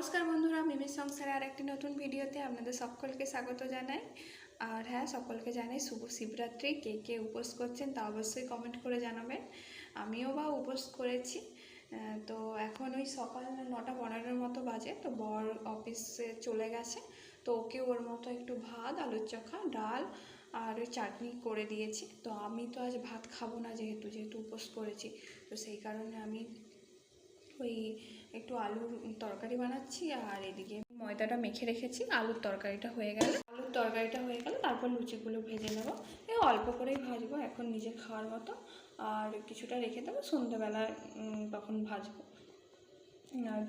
নমস্কার বন্ধুরা মিমির সংসারে আর একটি নতুন ভিডিওতে আপনাদের সকলকে স্বাগত জানাই। আর হ্যাঁ সকলকে জানাই শুভ শিবরাত্রি। কে কে উপোস করছেন তা অবশ্যই কমেন্ট করে জানাবেন। আমিও বা উপোস করেছি। তো এখন ওই সকাল নটা পনেরোর মতো বাজে, তো বর অফিসে চলে গেছে। তো ওকে ওর মতো একটু ভাত, আলুর চোখা, ডাল আর ওই চাটনি করে দিয়েছি। তো আমি তো আজ ভাত খাব না যেহেতু যেহেতু উপোস করেছি। তো সেই কারণে আমি ওই একটু আলুর তরকারি বানাচ্ছি আর এদিকে ময়দাটা মেখে রেখেছি আলুর তরকারিটা হয়ে গেলে আলুর তরকারিটা হয়ে গেলে তারপর লুচিগুলো ভেজে নেব। এই অল্প করেই ভাজবো এখন নিজে খাওয়ার মতো আর কিছুটা রেখে দেবো সন্ধ্যাবেলায় উম, তখন ভাজবো।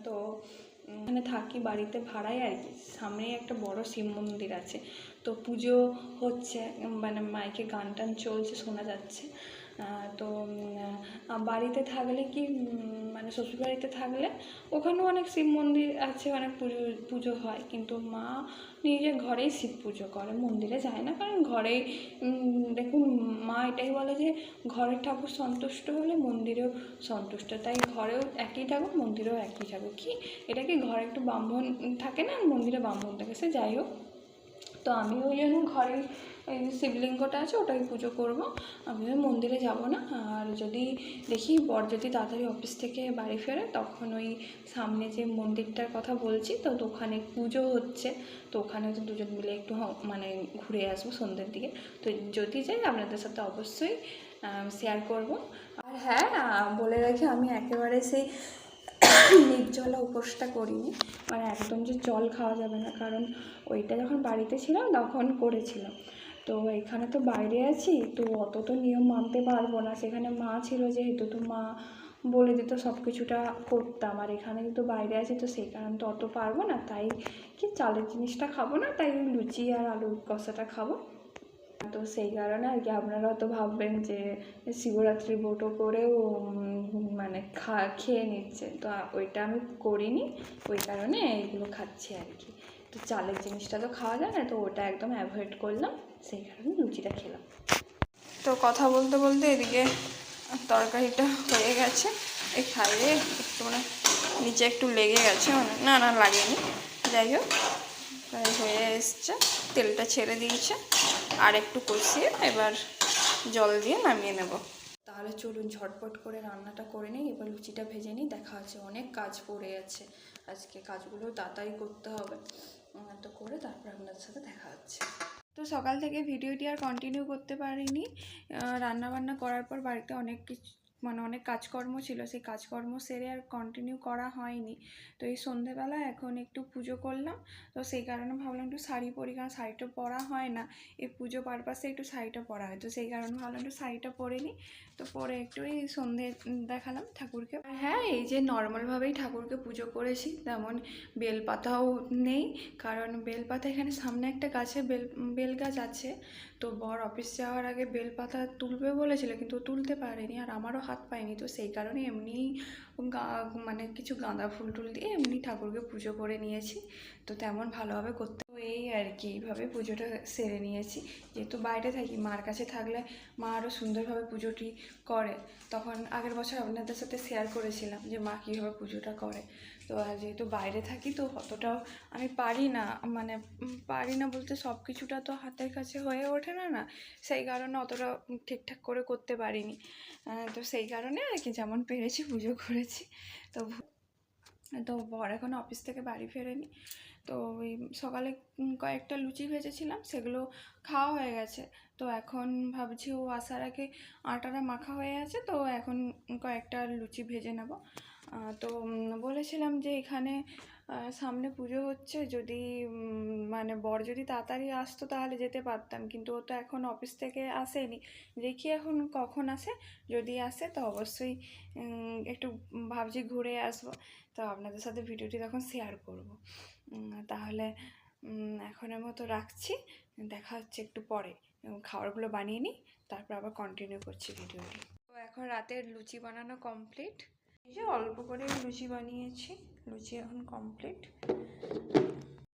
তো এখানে থাকি বাড়িতে ভাড়াই আর কি সামনেই একটা বড় শিব মন্দির আছে। তো পুজো হচ্ছে মানে মাইকে গান টান চলছে শোনা যাচ্ছে। তো বাড়িতে থাকলে কি মানে শ্বশুরবাড়িতে থাকলে ওখানেও অনেক শিব মন্দির আছে, অনেক পুজো পুজো হয়। কিন্তু মা নিজের ঘরেই শিব পুজো করে, মন্দিরে যায় না। কারণ ঘরেই দেখুন, মা এটাই বলে যে ঘরের ঠাকুর সন্তুষ্ট হলে মন্দিরেও সন্তুষ্ট। তাই ঘরেও একই ঠাকুর, মন্দিরেও একই ঠাকুর। কি? এটা কি ঘরে একটু ব্রাহ্মণ থাকে না, মন্দিরে ব্রাহ্মণ থাকে, সে যাই হোক। তো আমি ওই জন্য ঘরে এই শিবলিঙ্গটা আছে, ওটাই পুজো করব। আমি ওই মন্দিরে যাব না। আর যদি দেখি বর যদি তাড়াতাড়ি অফিস থেকে বাড়ি ফেরে, তখন ওই সামনে যে মন্দিরটার কথা বলছি, তো তো ওখানে পুজো হচ্ছে। তো ওখানে হয়তো দুজন মিলে একটু মানে ঘুরে আসব সন্ধ্যের দিকে। তো যদি যাই, আপনাদের সাথে অবশ্যই শেয়ার করব। আর হ্যাঁ বলে রাখি, আমি একেবারে সেই নির্জলা উপোসটা করিনি। মানে একদম যে জল খাওয়া যাবে না, কারণ ওইটা যখন বাড়িতে ছিলাম তখন করেছিলাম। তো এখানে তো বাইরে আছি, তো অত তো নিয়ম মানতে পারব না। সেখানে মা ছিল যেহেতু, তো মা বলে দিত সব কিছুটা করতাম। আর এখানে যেহেতু বাইরে আছি, তো সেই কারণে তো অত পারব না। তাই কি চালের জিনিসটা খাব না, তাই লুচি আর আলুর কষাটা খাব। তো সেই কারণে আর কি আপনারা তো ভাববেন যে শিবরাত্রি ব্রত করেও মানে খা, খেয়ে নিচ্ছে। তো ওইটা আমি করিনি, ওই কারণে এইগুলো খাচ্ছি আর কি। তো চালের জিনিসটা তো খাওয়া যায় না, তো ওটা একদম অ্যাভয়েড করলাম, সেই কারণে লুচিটা খেলাম। তো কথা বলতে বলতে এদিকে তরকারিটা হয়ে গেছে। এই খাইয়ে একটু মানে নিচে একটু লেগে গেছে মানে না না, লাগেনি। যাই হোক হয়ে এসছে, তেলটা ছেড়ে দিয়েছে। আর একটু কষিয়ে এবার জল দিয়ে নামিয়ে নেব। তাহলে চলুন ঝটপট করে রান্নাটা করে নিই, এবার লুচিটা ভেজে নিই। দেখা আছে অনেক কাজ পড়ে আছে। আজকে কাজগুলো তাড়াতাড়ি করতে হবে। তো করে তারপর আপনার সাথে দেখা হচ্ছে। তো সকাল থেকে ভিডিওটি আর কন্টিনিউ করতে পারিনি। রান্নাবান্না করার পর বাড়িতে অনেক কিছু মানে অনেক কাজকর্ম ছিল, সেই কাজকর্ম সেরে আর কন্টিনিউ করা হয়নি। তো এই সন্ধেবেলা এখন একটু পুজো করলাম, তো সেই কারণে ভাবলাম একটু শাড়ি পরি, কারণ শাড়িটা পরা হয় না। এই পুজো পারপাসে একটু শাড়িটা পরা হয়, তো সেই কারণে ভাবলাম একটু শাড়িটা পরে নিই। তো পরে একটু এই সন্ধে দেখালাম ঠাকুরকে। হ্যাঁ এই যে নর্মালভাবেই ঠাকুরকে পুজো করেছি, তেমন বেলপাতাও নেই, কারণ বেলপাতা এখানে সামনে একটা গাছে বেল বেল গাছ আছে। তো বর অফিস যাওয়ার আগে বেলপাতা তুলবে বলেছিল, কিন্তু তুলতে পারেনি, আর আমারও হাত পায়নি। তো সেই কারণে এমনি মানে কিছু গাঁদা ফুল টুল দিয়ে এমনি ঠাকুরকে পুজো করে নিয়েছি। তো তেমন ভালোভাবে করতে আর কি এইভাবে পুজোটা সেরে নিয়েছি। যেহেতু বাইরে থাকি, মার কাছে থাকলে মা আরও সুন্দরভাবে পুজোটি করে। তখন আগের বছর আপনাদের সাথে শেয়ার করেছিলাম যে মা কীভাবে পুজোটা করে। তো আর যেহেতু বাইরে থাকি, তো অতটাও আমি পারি না। মানে পারি না বলতে সব কিছুটা তো হাতের কাছে হয়ে ওঠে না না? সেই কারণে অতটা ঠিকঠাক করে করতে পারিনি। তো সেই কারণে আর কি যেমন পেরেছি পুজো করেছি। তো তো বর এখন অফিস থেকে বাড়ি ফেরেনি। তো ওই সকালে কয়েকটা লুচি ভেজেছিলাম, সেগুলো খাওয়া হয়ে গেছে। তো এখন ভাবছি ও আসার আগে আটাটা মাখা হয়ে আছে, তো এখন কয়েকটা লুচি ভেজে নেব। তো বলেছিলাম যে এখানে সামনে পুজো হচ্ছে, যদি মানে বর যদি তাড়াতাড়ি আসতো তাহলে যেতে পারতাম, কিন্তু ও তো এখন অফিস থেকে আসেনি। দেখি এখন কখন আসে, যদি আসে তো অবশ্যই একটু ভাবছি ঘুরে আসব। তো আপনাদের সাথে ভিডিওটি তখন শেয়ার করব। তাহলে এখনের মতো রাখছি, দেখা হচ্ছে একটু পরে। খাবারগুলো বানিয়ে নিই, তারপর আবার কন্টিনিউ করছি ভিডিওটি তো এখন রাতের লুচি বানানো কমপ্লিট এই যে অল্প করে লুচি বানিয়েছি লুচি এখন কমপ্লিট